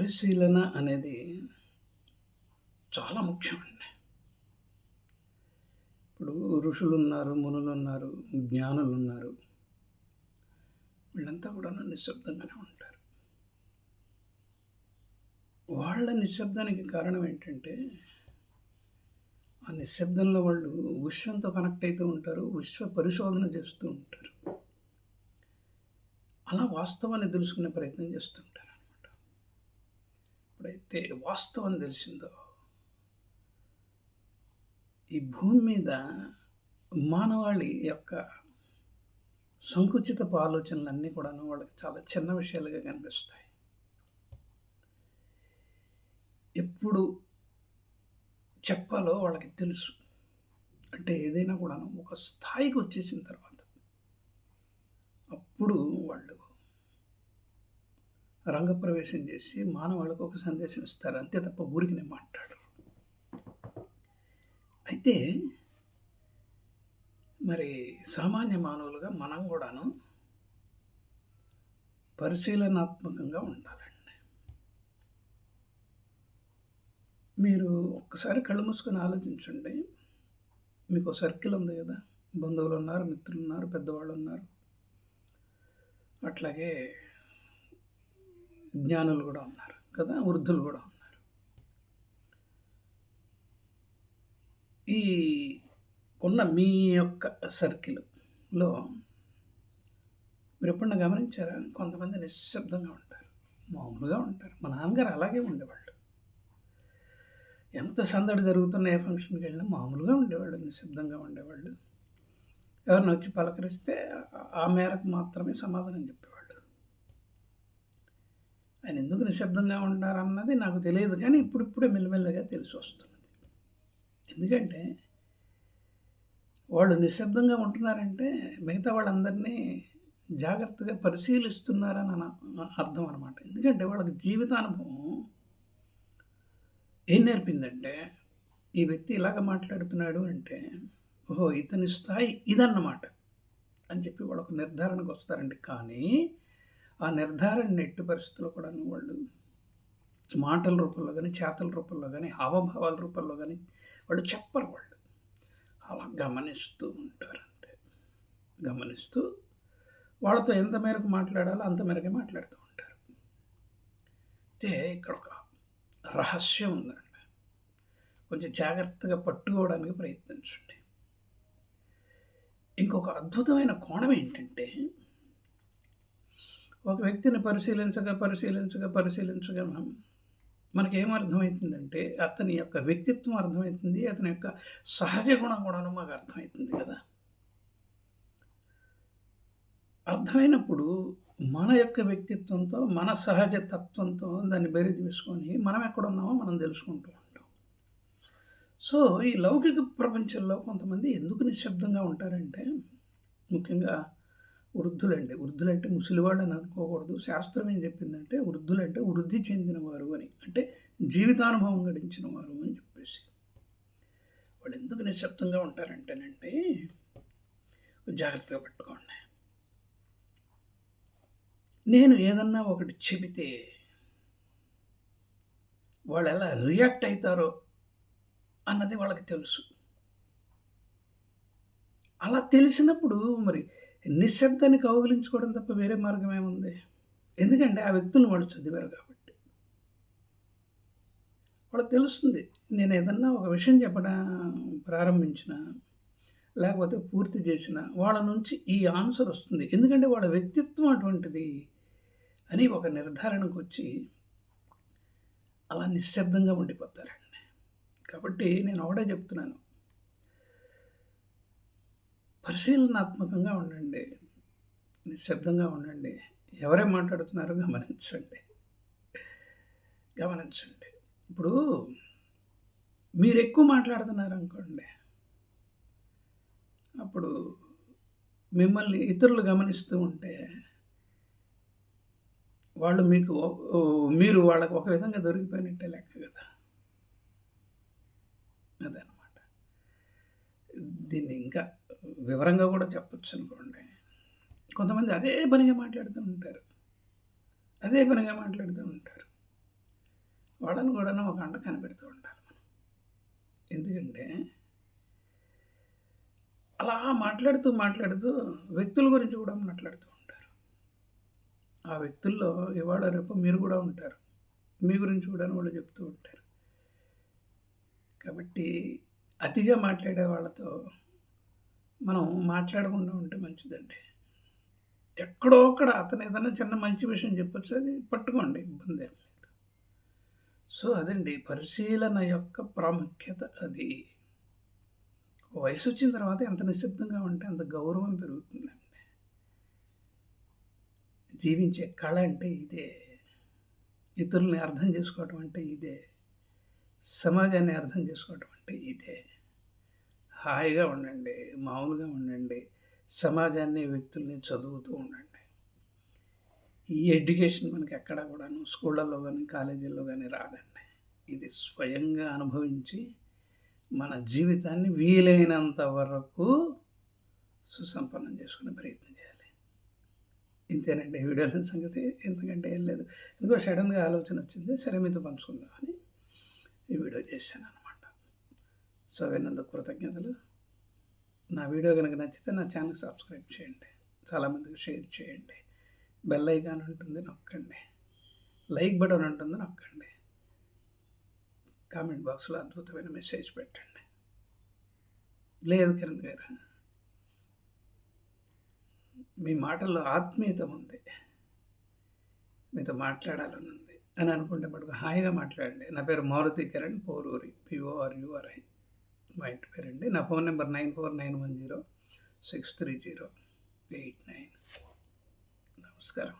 పరిశీలన అనేది చాలా ముఖ్యమండి. ఇప్పుడు ఋషులు ఉన్నారు మునులున్నారు, జ్ఞానులున్నారు. వీళ్ళంతా కూడా నిశ్శబ్దంగానే ఉంటారు. వాళ్ళ నిశ్శబ్దానికి కారణం ఏంటంటే, ఆ నిశ్శబ్దంలో వాళ్ళు విశ్వంతో కనెక్ట్ అవుతూ ఉంటారు. విశ్వ పరిశోధన చేస్తూ ఉంటారు. అలా వాస్తవాన్ని తెలుసుకునే ప్రయత్నం చేస్తుంటారు ఎప్పుడైతే వాస్తవం తెలిసిందో ఈ భూమి మీద మానవాళి యొక్క సంకుచితపు ఆలోచనలన్నీ కూడాను వాళ్ళకి చాలా చిన్న విషయాలుగా కనిపిస్తాయి. ఎప్పుడు చెప్పాలో వాళ్ళకి తెలుసు. అంటే ఏదైనా కూడాను ఒక స్థాయికి వచ్చేసిన తర్వాత అప్పుడు వాళ్ళు రంగప్రవేశం చేసి మానవాళికి ఒక సందేశం ఇస్తారు. అంతే తప్ప ఊరికినే మాట్లాడరు. అయితే మరి సామాన్య మానవులుగా మనం కూడాను పరిశీలనాత్మకంగా ఉండాలండి. మీరు ఒక్కసారి కళ్ళు మూసుకొని ఆలోచించండి. మీకు సర్కిల్ ఉంది కదా బంధువులు ఉన్నారు మిత్రులు ఉన్నారు పెద్దవాళ్ళు ఉన్నారు అట్లాగే జ్ఞానులు కూడా ఉన్నారు కదా! వృద్ధులు కూడా ఉన్నారు. ఈ ఉన్న మీ యొక్క సర్కిల్‌లో మీరెప్పుడన్నా గమనించారా? కొంతమంది నిశ్శబ్దంగా ఉంటారు. మామూలుగా ఉంటారు. మా నాన్నగారు అలాగే ఉండేవాళ్ళు. ఎంత సందడి జరుగుతున్న ఏ ఫంక్షన్కి వెళ్ళినా మామూలుగా ఉండేవాళ్ళు. నిశ్శబ్దంగా ఉండేవాళ్ళు. ఎవరిని వచ్చి పలకరిస్తే ఆ మేరకు మాత్రమే సమాధానం చెప్పేవాళ్ళు. ఆయన ఎందుకు నిశ్శబ్దంగా ఉంటారన్నది నాకు తెలియదు కానీ ఇప్పుడిప్పుడే మెల్మెల్లగా తెలిసి వస్తున్నది ఎందుకంటే వాళ్ళు నిశ్శబ్దంగా ఉంటున్నారంటే మిగతా వాళ్ళందరినీ జాగ్రత్తగా పరిశీలిస్తున్నారని అర్థం అనమాట. ఎందుకంటే వాళ్ళకి జీవితానుభవం ఏం నేర్పిందంటే, ఈ వ్యక్తి ఇలాగ మాట్లాడుతున్నాడు అంటే, ఓహో! ఇతని స్థాయి ఇదన్నమాట అని చెప్పి వాళ్ళకు నిర్ధారణకు వస్తారండి. కానీ ఆ నిర్ధారణ ఎట్టి పరిస్థితుల్లో కూడా వాళ్ళు మాటల రూపంలో కానీ చేతల రూపంలో కానీ హావభావాల రూపంలో కానీ వాళ్ళు చెప్పరు వాళ్ళు. అలా గమనిస్తూ ఉంటారంతే. గమనిస్తూ వాళ్ళతో ఎంత మేరకు మాట్లాడాలో అంత మేరకే మాట్లాడుతూ ఉంటారు. అయితే ఇక్కడ ఒక రహస్యం ఉందండి. కొంచెం జాగ్రత్తగా పట్టుకోవడానికి ప్రయత్నించండి. ఇంకొక అద్భుతమైన కోణం ఏంటంటే ఒక వ్యక్తిని పరిశీలించగా, పరిశీలించగా, పరిశీలించగా మనం ఏమర్థమవుతుందంటే అతని యొక్క వ్యక్తిత్వం అర్థమవుతుంది అతని యొక్క సహజ గుణం కూడాను మాకు అర్థమవుతుంది కదా! అర్థమైనప్పుడు మన యొక్క వ్యక్తిత్వంతో, మన సహజ తత్వంతో దాన్ని బేరీ వేసుకొని మనం ఎక్కడున్నామో మనం తెలుసుకుంటూ ఉంటాం. సో, ఈ లౌకిక ప్రపంచంలో కొంతమంది ఎందుకు నిశ్శబ్దంగా ఉంటారంటే ముఖ్యంగా వృద్ధులండి. వృద్ధులంటే ముసలివాళ్ళని అనుకోకూడదు. శాస్త్రం ఏం చెప్పిందంటే వృద్ధులంటే వృద్ధి చెందినవారు అని. అంటే జీవితానుభవం గడించిన వారు అని చెప్పేసి. వాళ్ళు ఎందుకు నిశ్శబ్దంగా ఉంటారంటేనండి జాగ్రత్తగా పెట్టుకోండి నేను ఏదన్నా ఒకటి చెబితే వాళ్ళు ఎలా రియాక్ట్ అవుతారో అన్నది వాళ్ళకి తెలుసు. అలా తెలిసినప్పుడు మరి నిశ్శబ్దాన్ని కౌగిలించుకోవడం తప్ప వేరే మార్గం ఏముంది? ఎందుకంటే ఆ వ్యక్తులను వాళ్ళు చదివారు కాబట్టి. వాళ్ళకి తెలుస్తుంది. నేను ఏదన్నా ఒక విషయం చెప్పడం ప్రారంభించినా, లేకపోతే పూర్తి చేసినా వాళ్ళ నుంచి ఈ ఆన్సర్ వస్తుంది. ఎందుకంటే వాళ్ళ వ్యక్తిత్వం అటువంటిది అని ఒక నిర్ధారణకు వచ్చి అలా నిశ్శబ్దంగా ఉండిపోతారండి. కాబట్టి నేను ఒకటే చెప్తున్నాను. పరిశీలనాత్మకంగా ఉండండి. నిశ్శబ్దంగా ఉండండి. ఎవరే మాట్లాడుతున్నారో గమనించండి. గమనించండి. ఇప్పుడు మీరు ఎక్కువ మాట్లాడుతున్నారు అనుకోండి అప్పుడు మిమ్మల్ని ఇతరులు గమనిస్తూ ఉంటే వాళ్ళు మీకు మీరు వాళ్ళకు ఒక విధంగా దొరికిపోయినట్టే లెక్క కదా! అదనమాట. దీన్ని ఇంకా వివరంగా కూడా చెప్పచ్చు అనుకోండి కొంతమంది అదే పనిగా మాట్లాడుతూ ఉంటారు. అదే పనిగా మాట్లాడుతూ ఉంటారు. వాళ్ళని కూడా ఒక అంట కనిపెడుతూ ఉండాలి మనం. ఎందుకంటే అలా మాట్లాడుతూ మాట్లాడుతూ వ్యక్తుల గురించి కూడా మాట్లాడుతూ ఉంటారు. ఆ వ్యక్తుల్లో ఇవాళ రేపు మీరు కూడా ఉంటారు. మీ గురించి కూడా వాళ్ళు చెప్తూ ఉంటారు. కాబట్టి అతిగా మాట్లాడే వాళ్ళతో మనం మాట్లాడకుండా ఉంటే మంచిదండి. ఎక్కడో అక్కడ అతను ఏదైనా చిన్న మంచి విషయం చెప్పొచ్చు అది పట్టుకోండి ఇబ్బంది ఏం లేదు. సో అదండి పరిశీలన యొక్క ప్రాముఖ్యత అది. వయసు వచ్చిన తర్వాత ఎంత నిశ్శబ్దంగా ఉంటే అంత గౌరవం పెరుగుతుందండి. జీవించే కళ అంటే ఇదే. ఇతరుల్ని అర్థం చేసుకోవటం అంటే ఇదే. సమాజాన్ని అర్థం చేసుకోవటం అంటే ఇదే. హాయిగా ఉండండి మామూలుగా ఉండండి సమాజాన్ని వ్యక్తుల్ని చదువుతూ ఉండండి. ఈ ఎడ్యుకేషన్ మనకి ఎక్కడ కూడాను స్కూళ్ళల్లో కానీ కాలేజీల్లో కానీ రాదండి. ఇది స్వయంగా అనుభవించి మన జీవితాన్ని వీలైనంత వరకు సుసంపన్నం చేసుకునే ప్రయత్నం చేయాలి. ఇంతేనండి ఈ వీడియోలో సంగతి. ఎందుకంటే ఏం లేదు. ఎందుకో సడన్గా ఆలోచన వచ్చింది. సరే మీతో పంచుకుందామని ఈ వీడియో చేశాను. సో విన్నందుకు కృతజ్ఞతలు. నా వీడియో కనుక నచ్చితే నా ఛానల్ సబ్స్క్రైబ్ చేయండి. చాలామందికి షేర్ చేయండి. బెల్ ఐకాన్ ఉంటుంది నొక్కండి. లైక్ బటన్ ఉంటుంది నొక్కండి. కామెంట్ బాక్స్లో అద్భుతమైన మెసేజ్ పెట్టండి. లేదు కిరణ్ గారు. మీ మాటల్లో ఆత్మీయత ఉంది. మీతో మాట్లాడాలని ఉంది అని అనుకుంటే మటుకు హాయిగా మాట్లాడండి. నా పేరు మారుతి కిరణ్ పోరూరి పిఓఆర్యుఆర్ఐ మా ఇంటి పేరండి నా phone number nine four nine one zero six three zero eight nine. నమస్కారం.